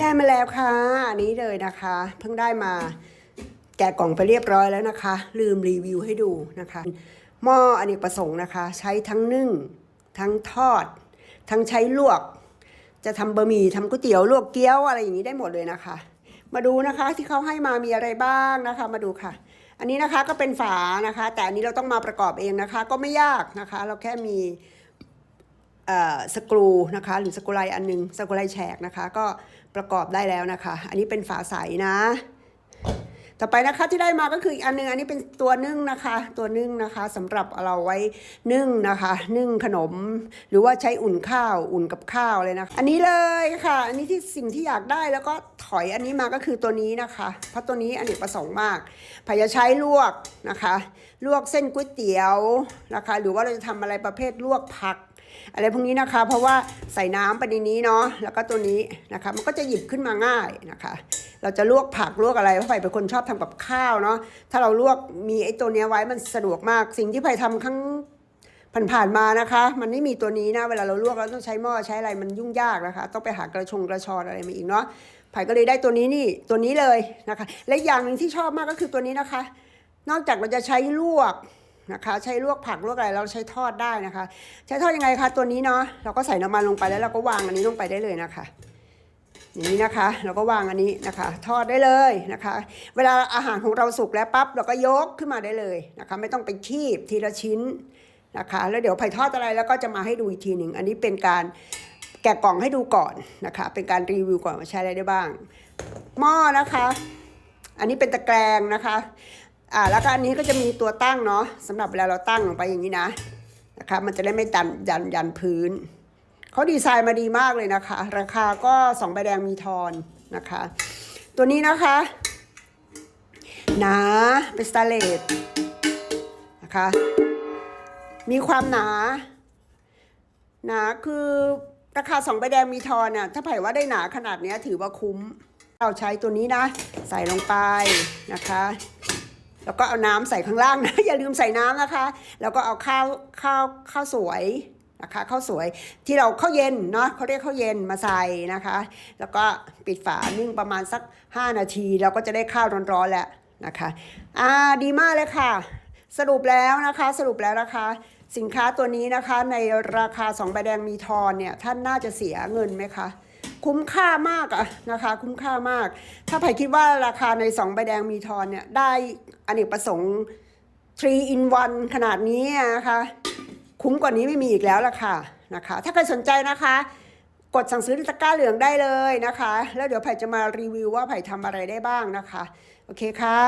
ได้มาแล้วค่ะ อันนี้เลยนะคะ เพิ่งได้มา แกะกล่องไปเรียบร้อยแล้วนะคะ ลืมรีวิวให้ดูนะคะ หม้ออเนกประสงค์นะคะ ใช้ทั้งนึ่ง ทั้งทอด ทั้งใช้ลวก จะทำบะหมี่ทำก๋วยเตี๋ยวลวกเกี๊ยวอะไรอย่างนี้ได้หมดเลยนะคะ มาดูนะคะที่เขาให้มามีอะไรบ้างนะคะ มาดูค่ะ อันนี้นะคะก็เป็นฝานะคะ แต่อันนี้เราต้องมาประกอบเองนะคะ ก็ไม่ยากนะคะ เราแค่มี สกรูนะคะหรือสกรูไลอันหนึงสกรูไลแฉกนะคะก็ประกอบได้แล้วนะคะ อันนี้เป็นฝาใสนะ ต่อไปนะคะที่ได้มาก็คืออีกอันหนึงอันนี้เป็นตัวนึ่งนะคะ ตัวนึ่งนะคะสำหรับเราไว้นึ่งนะคะ นึ่งขนม หรือว่าใช้อุ่นข้าวอุ่นกับข้าวเลยนะะอันนี้เลยค่ะ อันนี้ที่สิ่งที่อยากได้แล้วก็ถอยอันนี้มาก็คือตัวนี้นะคะ เพราะตัวนี้อเนกประสงค์มากพยาใช้ลวกนะคะ ลวกเส้นก๋วยเตี๋ยวนะคะ หรือว่าเราจะทำอะไรประเภทลวกผัก อะไรพวกนี้นะคะ เพราะว่าใส่น้ำไปในนี้เนาะแล้วก็ตัวนี้นะคะ มันก็จะหยิบขึ้นมาง่ายนะคะ เราจะลวกผักลวกอะไรเพราะไผ่เป็นคนชอบทำกับข้าวเนาะถ้าเราลวกมีไอ้ตัวนี้ไว้มันสะดวกมากสิ่งที่ไผ่ทำครั้งผ่านๆมานะคะ มันไม่มีตัวนี้นะเวลาเราลวกเราต้องใช้หม้อใช้อะไรมันยุ่งยากนะคะ ต้องไปหากระชงกระชอนอะไรมาอีกเนาะไผ่ก็เลยได้ตัวนี้นี่ตัวนี้เลยนะคะ และอย่างหนึ่งที่ชอบมากก็คือตัวนี้นะคะ นอกจากเราจะใช้ลวก นะคะ ใช้ลวกผักลวกอะไรเราใช้ทอดได้นะคะ ใช้ทอดยังไงคะตัวนี้เนาะเราก็ใส่น้ำมันลงไปแล้วเราก็วางอันนี้ลงไปได้เลยนะคะอย่างนี้นะคะเราก็วางอันนี้นะคะ ทอดได้เลยนะคะ เวลาอาหารของเราสุกแล้วปั๊บเราก็ยกขึ้นมาได้เลยนะคะ ไม่ต้องไปคีบทีละชิ้นนะคะ แล้วเดี๋ยวไผ่ทอดอะไรแล้วก็จะมาให้ดูอีกทีหนึ่งอันนี้เป็นการแกะกล่องให้ดูก่อนนะคะ เป็นการรีวิวก่อนว่าใช้อะไรได้บ้าง หม้อนะคะ อันนี้เป็นตะแกรงนะคะ อ่าแล้วก็อันนี้ก็จะมีตัวตั้งเนาะสำหรับเวลาเราตั้งลงไปอย่างนี้นะนะคะมันจะได้ไม่ดันยันยันพื้นเขาดีไซน์มาดีมากเลยนะคะ ราคาก็สองใบแดงมีทอนนะคะ ตัวนี้นะคะหนาเป็นสแตนเลสนะคะ มีความหนา หนาคือราคาสองใบแดงมีทอนน่ะถ้าไผ่ว่าได้หนาขนาดนี้ถือว่าคุ้ม เราใช้ตัวนี้นะ ใส่ลงไปนะคะ แล้วก็เอาน้ำใส่ข้างล่างนะ อย่าลืมใส่น้ำนะคะ แล้วก็เอาข้าวข้าวข้าวสวยนะคะข้าวสวยที่เราข้าวเย็นเนาะเขาเรียกข้าวเย็นมาใส่นะคะ แล้วก็ปิดฝานึ่งประมาณสัก 5 นาทีเราก็จะได้ข้าวร้อนๆแล้วนะคะอ่าดีมากเลยค่ะ สรุปแล้วนะคะสรุปแล้วนะคะ สินค้าตัวนี้นะคะในราคา2ใบแดงมีทอนเนี่ยท่านน่าจะเสียเงินไหมคะ คุ้มค่ามากอะนะคะ คุ้มค่ามาก ถ้าไผ่คิดว่าราคาใน 2 ใบแดงมีทอนเนี่ยได้อเนกประสงค์ 3 in 1 ขนาดนี้นะคะ คุ้มกว่านี้ไม่มีอีกแล้วล่ะค่ะนะคะ ถ้าใครสนใจนะคะ กดสั่งซื้อตะกร้าเหลืองได้เลยนะคะ แล้วเดี๋ยวไผ่จะมารีวิวว่าไผ่ทำอะไรได้บ้างนะคะ โอเคค่ะ